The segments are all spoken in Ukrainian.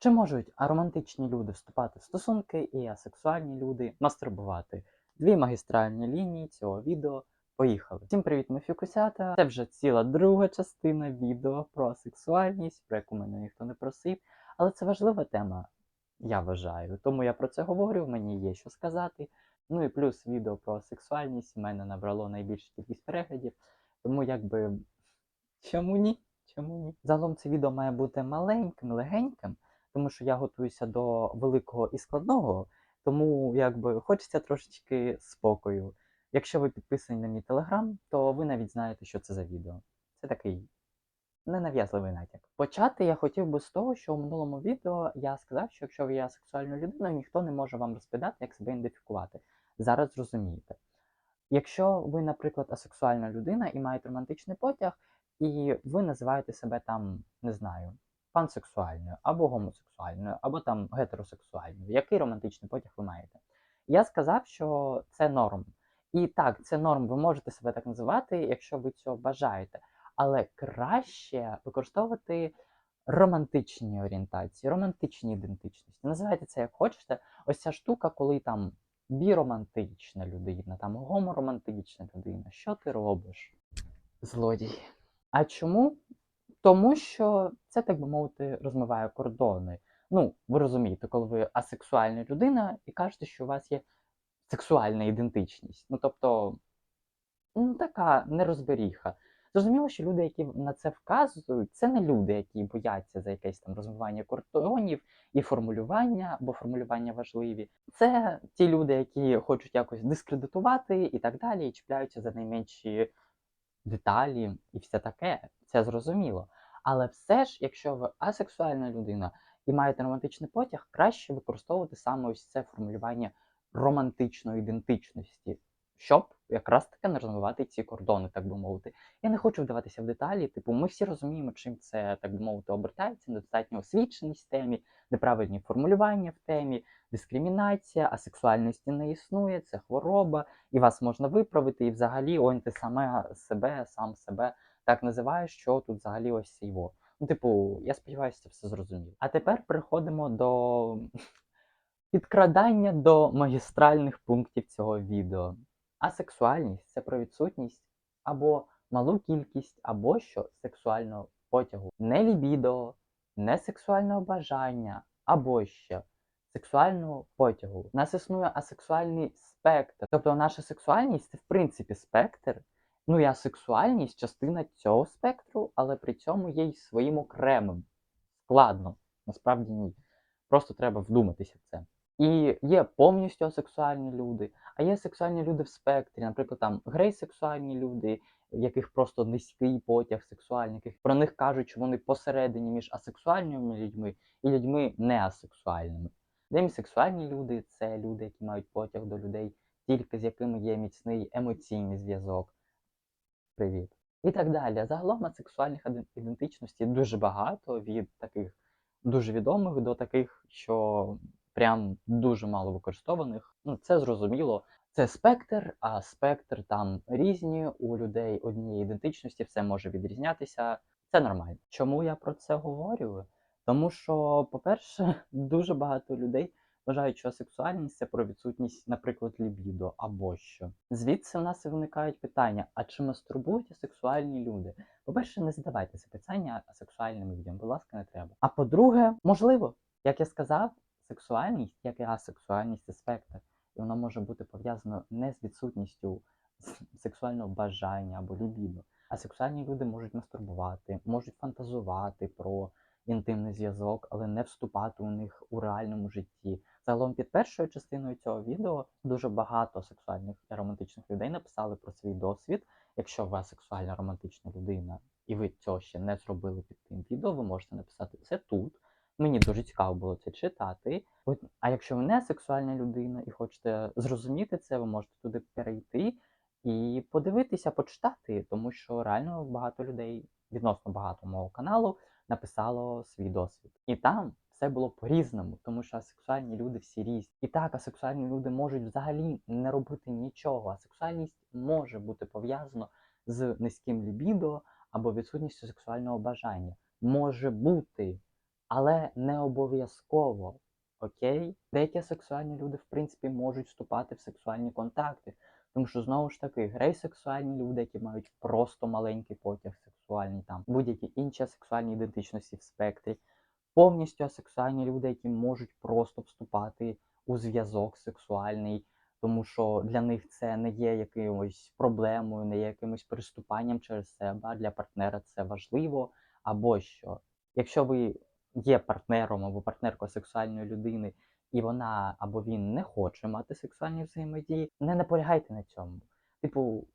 Чи можуть аромантичні люди вступати в стосунки і асексуальні люди мастурбувати? Дві магістральні лінії цього відео. Поїхали. Всім привіт, ми фікусята. Це вже ціла друга частина відео про сексуальність, про яку мене ніхто не просив. Але це важлива тема, я вважаю. Тому я про це говорю, мені є що сказати. Ну і плюс відео про сексуальність в мене набрало найбільшу кількість переглядів. Тому якби чому ні? Чому ні? Загалом це відео має бути маленьким, легеньким, тому що я готуюся до великого і складного, тому якби хочеться трошечки спокою. Якщо ви підписані на мій телеграм, то ви навіть знаєте, що це за відео. Це такий ненав'язливий натяк. Почати я хотів би з того, що у минулому відео я сказав, що якщо ви є сексуальною людиною, ніхто не може вам розповідати, як себе ідентифікувати. Зараз зрозумієте. Якщо ви, наприклад, асексуальна людина і маєте романтичний потяг, і ви називаєте себе там, не знаю, пансексуальною, або гомосексуальною, або там гетеросексуальною, який романтичний потяг ви маєте? Я сказав, що це норм. І так, це норм, ви можете себе так називати, якщо ви цього бажаєте. Але краще використовувати романтичні орієнтації, романтичні ідентичності. Називайте це як хочете. Ось ця штука, коли там біромантична людина, там гоморомантична людина. Що ти робиш? Злодій. А чому? Тому що це, так би мовити, розмиває кордони. Ну, ви розумієте, коли ви асексуальна людина і кажете, що у вас є сексуальна ідентичність. Ну, тобто, ну, така нерозберіха. Зрозуміло, що люди, які на це вказують, це не люди, які бояться за якесь там розмивання кордонів і формулювання, бо формулювання важливі. Це ті люди, які хочуть якось дискредитувати і так далі, і чіпляються за найменші деталі і все таке. Це зрозуміло. Але все ж, якщо ви асексуальна людина і маєте романтичний потяг, краще використовувати саме ось це формулювання романтичної ідентичності, щоб якраз таки не розмивати ці кордони, так би мовити. Я не хочу вдаватися в деталі. Типу, ми всі розуміємо, чим це, так би мовити, обертається, недостатня освіченість в темі, неправильні формулювання в темі, дискримінація, асексуальності не існує, це хвороба, і вас можна виправити, і взагалі он ти саме себе, сам себе так називаєш, що тут взагалі ось його. Ну, типу, я сподіваюся, це все зрозуміло. А тепер переходимо до підкрадання до магістральних пунктів цього відео. Асексуальність це про відсутність або малу кількість, або що сексуального потягу. Не лібідо, не сексуального бажання, або ще сексуального потягу. Нас існує асексуальний спектр. Тобто наша сексуальність це в принципі спектр. Ну і асексуальність частина цього спектру, але при цьому є й своїм окремим. Складно, насправді ні. Просто треба вдуматися в це. І є повністю асексуальні люди, а є сексуальні люди в спектрі, наприклад, там грейсексуальні люди, в яких просто низький потяг сексуальний, яких про них кажуть, що вони посередині між асексуальними людьми і людьми неасексуальними. Демісексуальні люди це люди, які мають потяг до людей, тільки з якими є міцний емоційний зв'язок. Привіт. І так далі. Загалом асексуальних іден- ідентичностей дуже багато, від таких дуже відомих до таких, що прям дуже мало використованих. Ну, це зрозуміло. Це спектр, а спектр там різні у людей однієї ідентичності, все може відрізнятися. Це нормально. Чому я про це говорю? Тому що, по-перше, дуже багато людей вважають, що сексуальність це про відсутність, наприклад, лібідо або що. Звідси в нас і виникають питання: а чи мастурбують асексуальні люди? По-перше, не задавайте це питання асексуальним людям, будь ласка, не треба. А по-друге, можливо, як я сказав, сексуальність, як і асексуальність, це спектр, і воно може бути пов'язано не з відсутністю сексуального бажання або лібідо. А сексуальні люди можуть мастурбувати, можуть фантазувати про інтимний зв'язок, але не вступати у них у реальному житті. Загалом під першою частиною цього відео дуже багато сексуальних і романтичних людей написали про свій досвід. Якщо ви сексуальна романтична людина і ви цього ще не зробили під тим відео, ви можете написати це тут. Мені дуже цікаво було це читати. А якщо ви не сексуальна людина і хочете зрозуміти це, ви можете туди перейти і подивитися, почитати, тому що реально багато людей, відносно багато мого каналу, написало свій досвід. І там все було по-різному, тому що асексуальні люди всі різні. І так, асексуальні люди можуть взагалі не робити нічого. Асексуальність може бути пов'язана з низьким лібідо або відсутністю сексуального бажання. Може бути але не обов'язково. Окей? Деякі сексуальні люди, в принципі, можуть вступати в сексуальні контакти. Тому що знову ж таки, гей-сексуальні люди, які мають просто маленький потяг сексуальний, там будь-які інші сексуальні ідентичності в спектрі, повністю асексуальні люди, які можуть просто вступати у зв'язок сексуальний, тому що для них це не є якимось проблемою, не є якимось приступанням через себе, для партнера це важливо. Або що, якщо ви є партнером або партнеркою сексуальної людини, і вона або він не хоче мати сексуальні взаємодії, не наполягайте на цьому. Типу,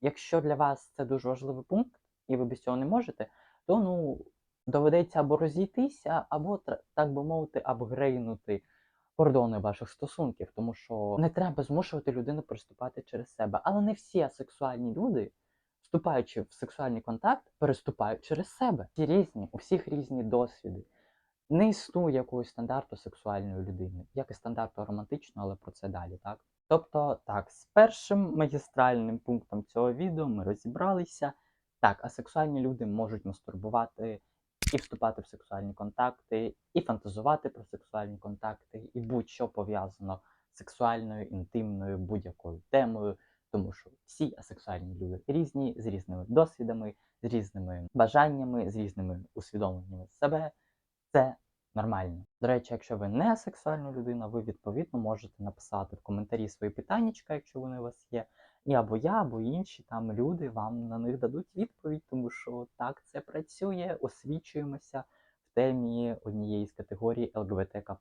якщо для вас це дуже важливий пункт, і ви без цього не можете, то ну доведеться або розійтися, або так би мовити, апгрейнути кордони ваших стосунків, тому що не треба змушувати людину приступати через себе. Але не всі асексуальні люди, вступаючи в сексуальний контакт, переступають через себе. Всі різні, у всіх різні досвіди. Не існує якогось стандарту сексуальної людини, як і стандарту романтичного, але про це далі, так? Тобто, так, з першим магістральним пунктом цього відео ми розібралися. Так, асексуальні люди можуть мастурбувати і вступати в сексуальні контакти, і фантазувати про сексуальні контакти, і будь-що пов'язано з сексуальною, інтимною, будь-якою темою, тому що всі асексуальні люди різні, з різними досвідами, з різними бажаннями, з різними усвідомленнями себе. Це нормально. До речі, якщо ви не сексуальна людина, ви відповідно можете написати в коментарі свої питання, якщо вони у вас є. І або я, або інші там люди вам на них дадуть відповідь, тому що так це працює, освічуємося в темі однієї з категорій ЛГБТК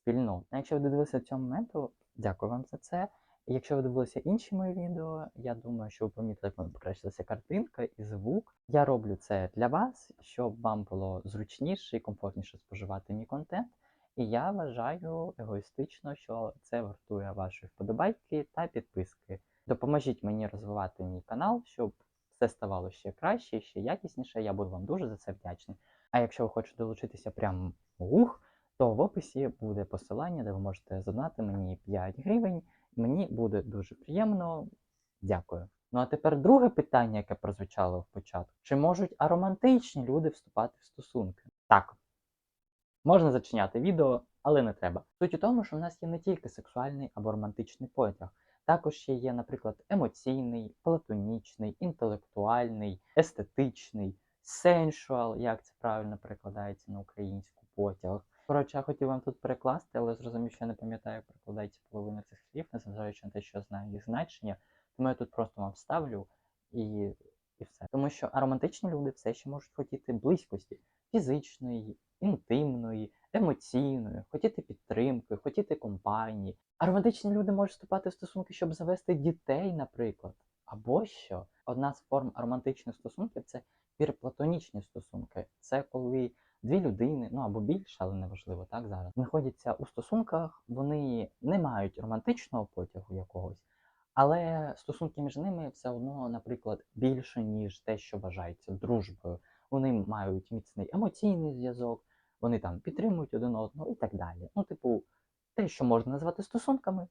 спільнот. А Якщо ви дивилися цього моменту, дякую вам за це. Якщо ви дивилися інші мої відео, я думаю, що ви помітили, як мене покращилася картинка і звук. Я роблю це для вас, щоб вам було зручніше і комфортніше споживати мій контент. І я вважаю егоїстично, що це вартує вашої вподобайки та підписки. Допоможіть мені розвивати мій канал, щоб все ставало ще краще ще якісніше. Я буду вам дуже за це вдячний. А якщо ви хочете долучитися прямо ух, то в описі буде посилання, де ви можете задонати мені 5 гривень. Мені буде дуже приємно. Дякую. Ну а тепер друге питання, яке прозвучало в початку: чи можуть аромантичні люди вступати в стосунки? Так. Можна зачиняти відео, але не треба. Суть у тому, що в нас є не тільки сексуальний або романтичний потяг, також ще є, наприклад, емоційний, платонічний, інтелектуальний, естетичний, sensual, як це правильно перекладається на українську потяг. Коротше, я хотів вам тут перекласти, але зрозумів, що я не пам'ятаю, як перекладається половина цих слів, незважаючи на те, що знаю їх значення. Тому я тут просто вам вставлю і, і все. Тому що аромантичні люди все ще можуть хотіти близькості фізичної, інтимної, емоційної, хотіти підтримки, хотіти компанії. Аромантичні люди можуть вступати в стосунки, щоб завести дітей, наприклад. Або що? Одна з форм романтичних стосунків це пірплатонічні стосунки. Це коли дві людини, ну або більше, але неважливо, так зараз, знаходяться у стосунках, вони не мають романтичного потягу якогось, але стосунки між ними все одно, наприклад, більше, ніж те, що вважається дружбою. Вони мають міцний емоційний зв'язок, вони там підтримують один одного і так далі. Ну, типу, те, що можна назвати стосунками,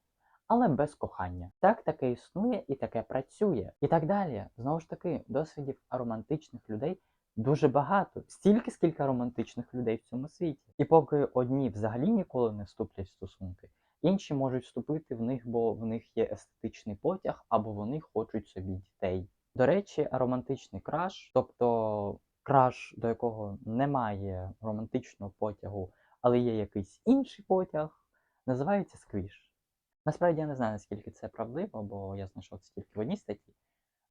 але без кохання. Так таке існує і таке працює. І так далі. Знову ж таки, досвідів аромантичних людей дуже багато. Стільки, скільки романтичних людей в цьому світі. І поки одні взагалі ніколи не вступлять в стосунки, інші можуть вступити в них, бо в них є естетичний потяг, або вони хочуть собі дітей. До речі, романтичний краш, тобто краш, до якого немає романтичного потягу, але є якийсь інший потяг, називається сквіш. Насправді я не знаю, наскільки це правдиво, бо я знайшов це тільки в одній статті.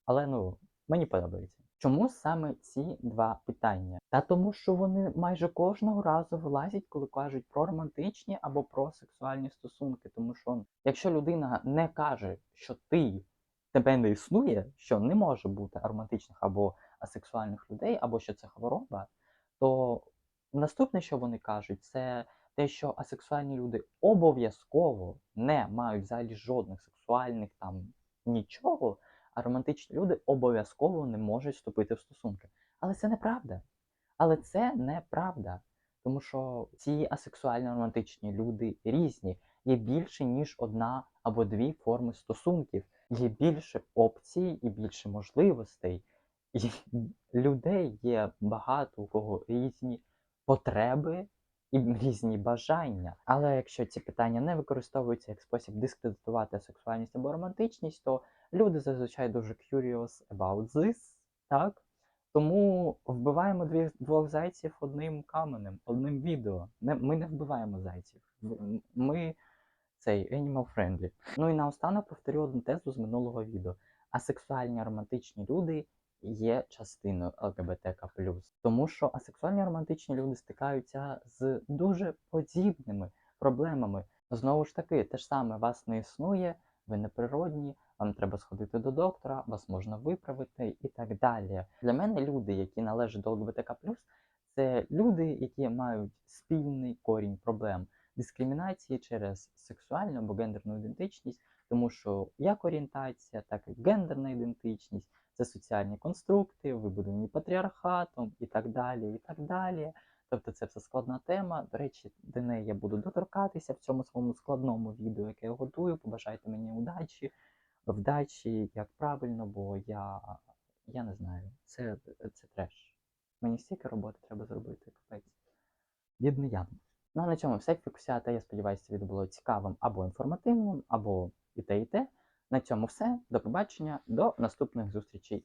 Але ну, мені подобається. Чому саме ці два питання? Та тому, що вони майже кожного разу вилазять, коли кажуть про романтичні або про сексуальні стосунки. Тому що якщо людина не каже, що ти тебе не існує, що не може бути романтичних або асексуальних людей, або що це хвороба, то наступне, що вони кажуть, це те, що асексуальні люди обов'язково не мають взагалі жодних сексуальних там нічого, а романтичні люди обов'язково не можуть вступити в стосунки. Але це неправда. Але це неправда. Тому що ці асексуально романтичні люди різні. Є більше, ніж одна або дві форми стосунків. Є більше опцій і більше можливостей. Людей є багато у кого різні потреби і різні бажання. Але якщо ці питання не використовуються як спосіб дискредитувати сексуальність або романтичність, то люди зазвичай дуже curious about this, так? Тому вбиваємо дві, двох зайців одним каменем, одним відео. Не, ми не вбиваємо зайців. Ми цей animal friendly. Ну і наостанок повторю одну тезу з минулого відео. Асексуальні романтичні люди є частиною ЛГБТК. Тому що асексуальні романтичні люди стикаються з дуже подібними проблемами. Знову ж таки, те ж саме вас не існує, ви неприродні, вам треба сходити до доктора, вас можна виправити і так далі. Для мене люди, які належать до ЛГБТК, це люди, які мають спільний корінь проблем дискримінації через сексуальну або гендерну ідентичність, тому що як орієнтація, так і гендерна ідентичність це соціальні конструкти, вибудовані патріархатом і так далі. і так далі. Тобто це все складна тема. До речі, до неї я буду доторкатися в цьому своєму складному відео, яке я готую. Побажайте мені удачі, вдачі, як правильно, бо я, я не знаю, це, це треш. Мені стільки роботи треба зробити, капець. Бідний Ян. Ну а на цьому все фікусята. Я сподіваюся, це відео було цікавим або інформативним, або і те, і те. На цьому все. До побачення, до наступних зустрічей.